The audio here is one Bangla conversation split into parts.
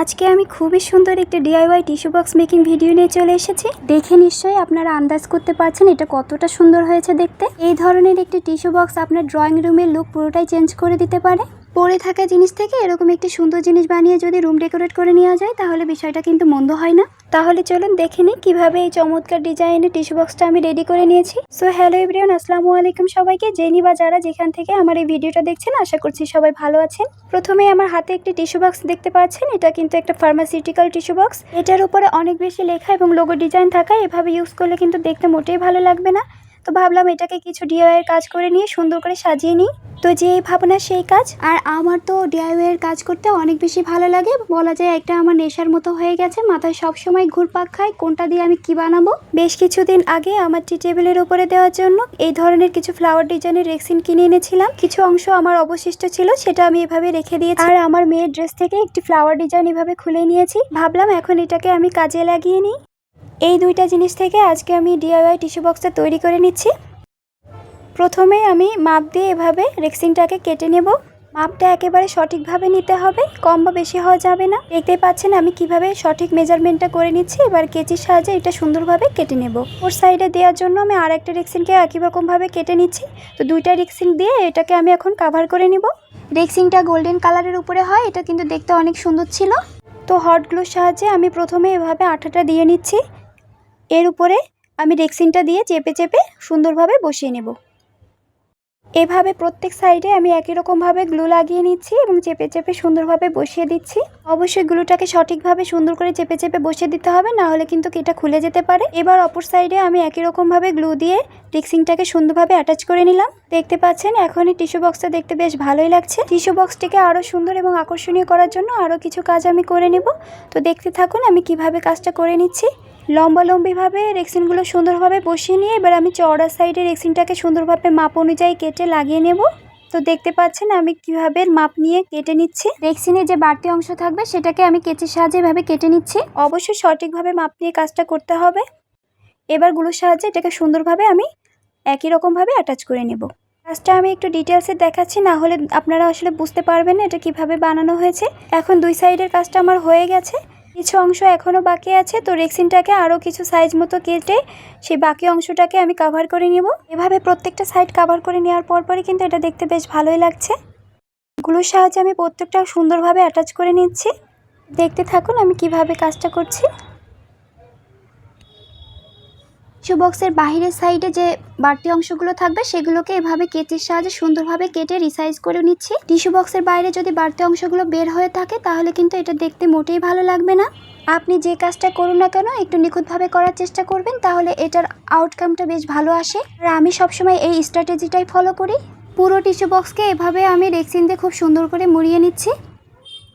আজকে আমি খুবই সুন্দর একটি DIY tissue box making video নিয়ে চলে এসেছি। দেখে নিশ্চয়ই আপনারা আন্দাজ করতে পারছেন এটা কতটা সুন্দর হয়েছে দেখতে। এই ধরনের একটি টিস্যু বক্স আপনার ড্রয়িং রুমের লুক পুরোটাই চেঞ্জ করে দিতে পারে। পড়ে থাকা জিনিস থেকে এরকম একটি সুন্দর জিনিস বানিয়ে যদি রুম ডেকোরেট করে নেওয়া যায়, তাহলে বিষয়টা কিন্তু মন্দ হয় না। তাহলে চলুন দেখে নিই কীভাবে এই চমৎকার ডিজাইনের টিস্যু বক্সটা আমি রেডি করে নিয়েছি। সো হ্যালো এভরিওয়ান আসসালামু আলাইকুম সবাইকে। জেনি বা যারা যেখান থেকে আমার এই ভিডিওটা দেখছেন, আশা করছি সবাই ভালো আছেন। প্রথমে আমার হাতে একটি টিস্যু বক্স দেখতে পাচ্ছেন। এটা কিন্তু একটা ফার্মাসিউটিক্যাল টিস্যু বক্স এটার উপরে অনেক বেশি লেখা এবং লোগো ডিজাইন থাকা, এভাবে ইউজ করলে কিন্তু দেখতে মোটেই ভালো লাগবে না। তো ভাবলাম এটাকে কিছু ডিআইয়ের কাজ করে নিয়ে সুন্দর করে সাজিয়ে নিই। তো যে ভাবনা সেই কাজ। আর আমার তো ডিআইওয়ের কাজ করতে অনেক বেশি ভালো লাগে। বলা যায় একটা আমার নেশার মতো হয়ে গেছে। মাথায় সব সময় ঘুরপাক খায়। কোনটা দিয়ে আমি কি বানাবো? বেশ কিছুদিন আগে আমার টি টেবিলের উপরে দেওয়ার জন্য এই ধরনের কিছু ফ্লাওয়ার ডিজাইনের রেক্সিন কিনে এনেছিলাম। কিছু অংশ আমার অবশিষ্ট ছিল, সেটা আমি এভাবে রেখে দিয়েছি। আর আমার মেয়ের ড্রেস থেকে একটি ফ্লাওয়ার ডিজাইন এভাবে খুলে নিয়েছি। ভাবলাম এখন এটাকে আমি কাজে লাগিয়ে নিই। এই দুইটা জিনিস থেকে আজকে আমি ডিআইওয়াই টিস্যু বক্সটা তৈরি করে নিচ্ছি। প্রথমে আমি মাপ দিয়ে এভাবে রেক্সিনটাকে কেটে নেব। মাপটা একেবারে সঠিকভাবে নিতে হবে, কম বা বেশি হওয়া যাবে না। দেখতে পাচ্ছেন আমি কীভাবে সঠিক মেজারমেন্টটা করে নিচ্ছি। এবার কেচির সাহায্যে এটা সুন্দরভাবে কেটে নেব। ওর সাইডে দেওয়ার জন্য আমি আর একটা রেক্সিনকে একই রকমভাবে কেটে নিচ্ছি। তো দুইটা রেক্সিন দিয়ে এটাকে আমি এখন কাভার করে নিব। রেক্সিনটা গোল্ডেন কালারের উপরে হয়, এটা কিন্তু দেখতে অনেক সুন্দর ছিল। তো হট গ্লুর সাহায্যে আমি প্রথমে এভাবে আঠাটা দিয়ে নিচ্ছি। এর উপরে আমি রেক্সিনটা দিয়ে চেপে চেপে সুন্দরভাবে বসিয়ে নেব। এভাবে প্রত্যেক সাইডে আমি একই রকমভাবে গ্লু লাগিয়ে নিচ্ছি এবং চেপে চেপে সুন্দরভাবে বসিয়ে দিচ্ছি। অবশ্যই গ্লুটাকে সঠিকভাবে সুন্দর করে চেপে চেপে বসিয়ে দিতে হবে, না হলে কিন্তু এটা খুলে যেতে পারে। এবার অপর সাইডে আমি একই রকমভাবে গ্লু দিয়ে টিক্সিংটাকে সুন্দরভাবে অ্যাটাচ করে নিলাম। দেখতে পাচ্ছেন এখন এই টিস্যু বক্সটা দেখতে বেশ ভালোই লাগছে। টিস্যু বক্সটিকে আরও সুন্দর এবং আকর্ষণীয় করার জন্য আরও কিছু কাজ আমি করে নেব। তো দেখতে থাকুন আমি কীভাবে কাজটা করে নিচ্ছি। লম্বালম্বিভাবে রেক্সিনগুলো সুন্দরভাবে বসিয়ে নিয়ে এবার আমি চওড়া সাইডে রেক্সিনটাকে সুন্দরভাবে মাপ অনুযায়ী কেটে লাগিয়ে নেব। তো দেখতে পাচ্ছেন আমি কীভাবে মাপ নিয়ে কেটে নিচ্ছি। রেক্সিনের যে বাড়তি অংশ থাকবে সেটাকে আমি কেচির সাহায্যে এভাবে কেটে নিচ্ছি। অবশ্যই সঠিকভাবে মাপ নিয়ে কাজটা করতে হবে। এবারগুলোর সাহায্যে এটাকে সুন্দরভাবে আমি একই রকমভাবে অ্যাটাচ করে নেব। কাজটা আমি একটু ডিটেলসে দেখাচ্ছি, না হলে আপনারা আসলে বুঝতে পারবেন না এটা কীভাবে বানানো হয়েছে। এখন দুই সাইডের কাজটা আমার হয়ে গেছে। কিছু অংশ এখনও বাকি আছে, তো রেক্সিনটাকে আরও কিছু সাইজ মতো কেটে সেই বাকি অংশটাকে আমি কাভার করে নেব। এভাবে প্রত্যেকটা সাইড কাভার করে নেওয়ার পর পরই কিন্তু এটা দেখতে বেশ ভালোই লাগছে। গুলোর সাহায্যে আমি প্রত্যেকটা সুন্দরভাবে অ্যাটাচ করে নিচ্ছি। দেখতে থাকুন আমি কীভাবে কাজটা করছি। টিস্যু বক্সের বাহিরের সাইডে যে বাড়তি অংশগুলো থাকবে, সেগুলোকে এভাবে কেচের সাহায্যে সুন্দরভাবে কেটে রিসাইজ করে নিচ্ছি। টিস্যু বক্সের বাইরে যদি বাড়তি অংশগুলো বের হয়ে থাকে, তাহলে কিন্তু এটা দেখতে মোটেই ভালো লাগবে না। আপনি যে কাজটা করুন না কেন, একটু নিখুঁতভাবে করার চেষ্টা করবেন, তাহলে এটার আউটকামটা বেশ ভালো আসে। আর আমি সবসময় এই স্ট্র্যাটেজিটাই ফলো করি। পুরো টিস্যু বক্সকে এভাবে আমি রেক্সিন দিয়ে খুব সুন্দর করে মুড়িয়ে নিচ্ছি।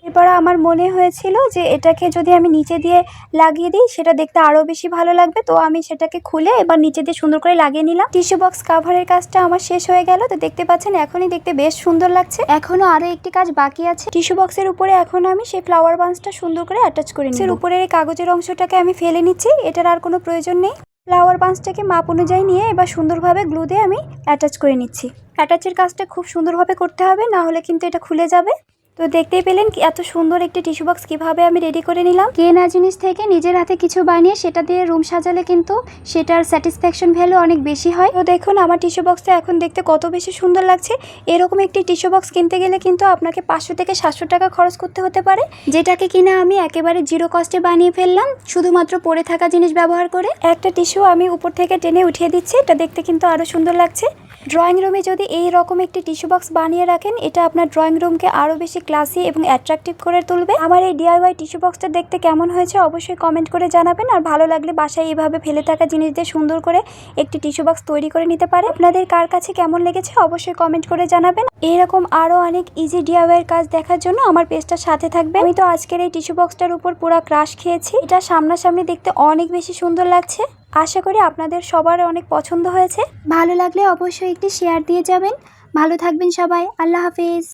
এরপর আমার মনে হয়েছিল যে এটাকে যদি আমি নিচে দিয়ে লাগিয়ে দিই, সেটা দেখতে আরও বেশি ভালো লাগবে। তো আমি সেটাকে খুলে এবার নিচে দিয়ে সুন্দর করে লাগিয়ে নিলাম। টিস্যু বক্স কাভারের কাজটা আমার শেষ হয়ে গেল। তো দেখতে পাচ্ছেন, এখনই দেখতে বেশ সুন্দর লাগছে। এখনও আরও একটি কাজ বাকি আছে। টিস্যু বক্সের উপরে এখন আমি সেই ফ্লাওয়ার বান্সটা সুন্দর করে অ্যাটাচ করে নিচ্ছি উপরের এই কাগজের অংশটাকে আমি ফেলে নিচ্ছি। এটার আর কোনো প্রয়োজন নেই। ফ্লাওয়ার বান্সটাকে মাপ অনুযায়ী নিয়ে এবার সুন্দরভাবে গ্লু দিয়ে আমি অ্যাটাচ করে নিচ্ছি। অ্যাটাচের কাজটা খুব সুন্দরভাবে করতে হবে, না হলে কিন্তু এটা খুলে যাবে। তো দেখতেই পেলেন এত সুন্দর একটি টিস্যু বক্স কীভাবে আমি রেডি করে নিলাম। কে কেনা জিনিস থেকে নিজের হাতে কিছু বানিয়ে সেটা দিয়ে রুম সাজালে কিন্তু সেটার স্যাটিসফ্যাকশন ভ্যালু অনেক বেশি হয়। তো দেখুন, আমার টিস্যু বক্সটা এখন দেখতে কত বেশি সুন্দর লাগছে। এরকম একটি টিস্যু বক্স কিনতে গেলে কিন্তু আপনাকে পাঁচশো থেকে সাতশো টাকা খরচ করতে হতে পারে। যেটাকে কিনা আমি একেবারে জিরো কস্টে বানিয়ে ফেললাম, শুধুমাত্র পড়ে থাকা জিনিস ব্যবহার করে। একটা টিস্যু আমি উপর থেকে টেনে উঠিয়ে দিচ্ছি, এটা দেখতে কিন্তু আরও সুন্দর লাগছে। ড্রয়িং রুমে যদি এই রকম একটি টিস্যু বক্স বানিয়ে রাখেন, এটা আপনার ড্রয়িং রুমকে আরও বেশি ক্লাসি এবং অ্যাট্রাকটিভ করে তুলবে। আমার এই ডিআইওয়াই টিস্যু বক্সটা দেখতে কেমন হয়েছে অবশ্যই কমেন্ট করে জানাবেন। আর ভালো লাগলে বাসায় এইভাবে ফেলে থাকা জিনিস দিয়ে সুন্দর করে একটি টিস্যু বক্স তৈরি করে নিতে পারে আপনাদের কার কাছে কেমন লেগেছে অবশ্যই কমেন্ট করে জানাবেন। এরকম আরও অনেক ইজি ডিআইওয়াইয়ের কাজ দেখার জন্য আমার পেজটার সাথে থাকবে আমি তো আজকের এই টিস্যু বক্সটার উপর পুরো ক্রাশ খেয়েছি। এটা সামনাসামনি দেখতে অনেক বেশি সুন্দর লাগছে। আশা করি আপনাদের সবার অনেক পছন্দ হয়েছে। ভালো লাগলে অবশ্যই একটি শেয়ার দিয়ে যাবেন। ভালো থাকবেন সবাই। আল্লাহ হাফিজ।